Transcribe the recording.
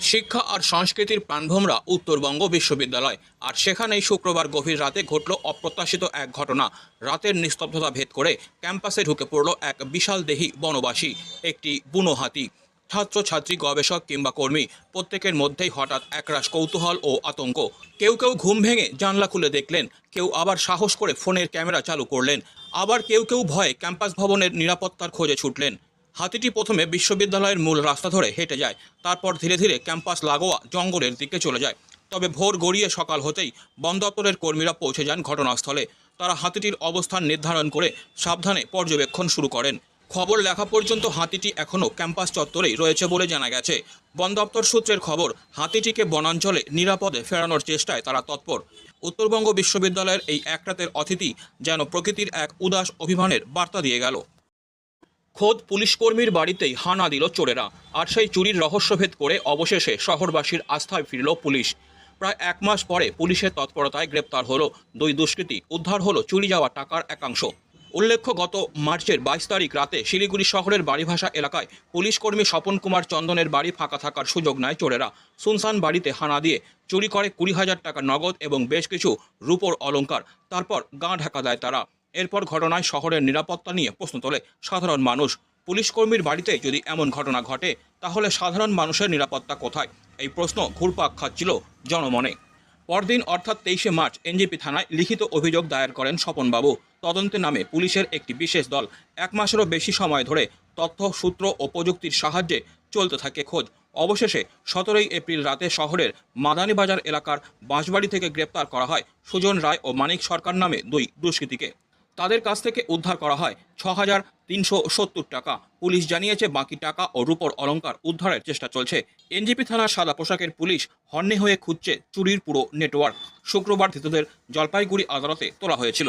শিক্ষা আর সংস্কৃতির প্রাণভোমরা উত্তরবঙ্গ বিশ্ববিদ্যালয়। আর সেখানেই শুক্রবার গভীর রাতে ঘটল অপ্রত্যাশিত এক ঘটনা। রাতের নিস্তব্ধতা ভেদ করে ক্যাম্পাসে ঢুকে পড়ল এক বিশাল দেহী বনবাসী, একটি বুনো হাতি। ছাত্রছাত্রী, গবেষক কিংবা কর্মী, প্রত্যেকের মধ্যেই হঠাৎ একরাশ কৌতূহল ও আতঙ্ক। কেউ কেউ ঘুম ভেঙে জানলা খুলে দেখলেন, কেউ আবার সাহস করে ফোনের ক্যামেরা চালু করলেন, আবার কেউ কেউ ভয়ে ক্যাম্পাস ভবনের নিরাপত্তার খোঁজে ছুটলেন। হাতিটি প্রথমে বিশ্ববিদ্যালয়ের মূল রাস্তা ধরে হেঁটে যায়, তারপর ধীরে ধীরে ক্যাম্পাস লাগোয়া জঙ্গলের দিকে চলে যায়। তবে ভোর গড়িয়ে সকাল হতেই বন দপ্তরের কর্মীরা পৌঁছে যান ঘটনাস্থলে। তারা হাতিটির অবস্থান নির্ধারণ করে সাবধানে পর্যবেক্ষণ শুরু করেন। খবর লেখা পর্যন্ত হাতিটি এখনও ক্যাম্পাস চত্বরেই রয়েছে বলে জানা গেছে। বন দপ্তর সূত্রের খবর, হাতিটিকে বনাঞ্চলে নিরাপদে ফেরানোর চেষ্টায় তারা তৎপর। উত্তরবঙ্গ বিশ্ববিদ্যালয়ের এই এক রাতের অতিথি যেন প্রকৃতির এক উদাস অভিমানের বার্তা দিয়ে গেল। খোদ পুলিশ কর্মীর বাড়িতেই হানা দিল চোরেরা। আর সেই চুরির রহস্যভেদ করে অবশেষে শহরবাসীর আস্থায় ফিরল পুলিশ। প্রায় এক মাস পরে পুলিশের তৎপরতায় গ্রেপ্তার হলো দুই দুষ্কৃতী। উদ্ধার হলো চুরি যাওয়া টাকার একাংশ। উল্লেখ্য, গত মার্চের বাইশ তারিখ রাতে শিলিগুড়ি শহরের বাড়িভাষা এলাকায় পুলিশ কর্মী স্বপন কুমার চন্দনের বাড়ি ফাঁকা থাকার সুযোগ নেয় চোরেরা। সুনসান বাড়িতে হানা দিয়ে চুরি করে কুড়ি হাজার টাকা নগদ এবং বেশ কিছু রূপোর অলংকার। তারপর গা ঢাকা দেয় তারা। এরপর ঘটনায় শহরের নিরাপত্তা নিয়ে প্রশ্ন তোলে সাধারণ মানুষ। পুলিশ কর্মীর বাড়িতে যদি এমন ঘটনা ঘটে, তাহলে সাধারণ মানুষের নিরাপত্তা কোথায়? এই প্রশ্ন ঘুরপাক খাচ্ছিল জনমনে। পরদিন অর্থাৎ তেইশে মার্চ, এনজিপি থানায় লিখিত অভিযোগ দায়ের করেন স্বপনবাবু। তদন্তে নামে পুলিশের একটি বিশেষ দল। এক মাসেরও বেশি সময় ধরে তথ্য, সূত্র ও প্রযুক্তির সাহায্যে চলতে থাকে খোঁজ। অবশেষে সতেরোই এপ্রিল রাতে শহরের মাদানীবাজার এলাকার বাঁশবাড়ি থেকে গ্রেপ্তার করা হয় সুজন রায় ও মানিক সরকার নামে দুই দুষ্কৃতীকে। তাদের কাছ থেকে উদ্ধার করা হয়। ছ হাজার তিনশো সত্তর টাকা। পুলিশ জানিয়েছে, বাকি টাকা ও রূপর অলঙ্কার উদ্ধারের চেষ্টা চলছে। এনজিপি থানার সাদা পোশাকের পুলিশ হর্নে হয়ে খুঁজছে চুরির পুরো নেটওয়ার্ক। শুক্রবার ধৃতদের জলপাইগুড়ি আদালতে তোলা হয়েছিল।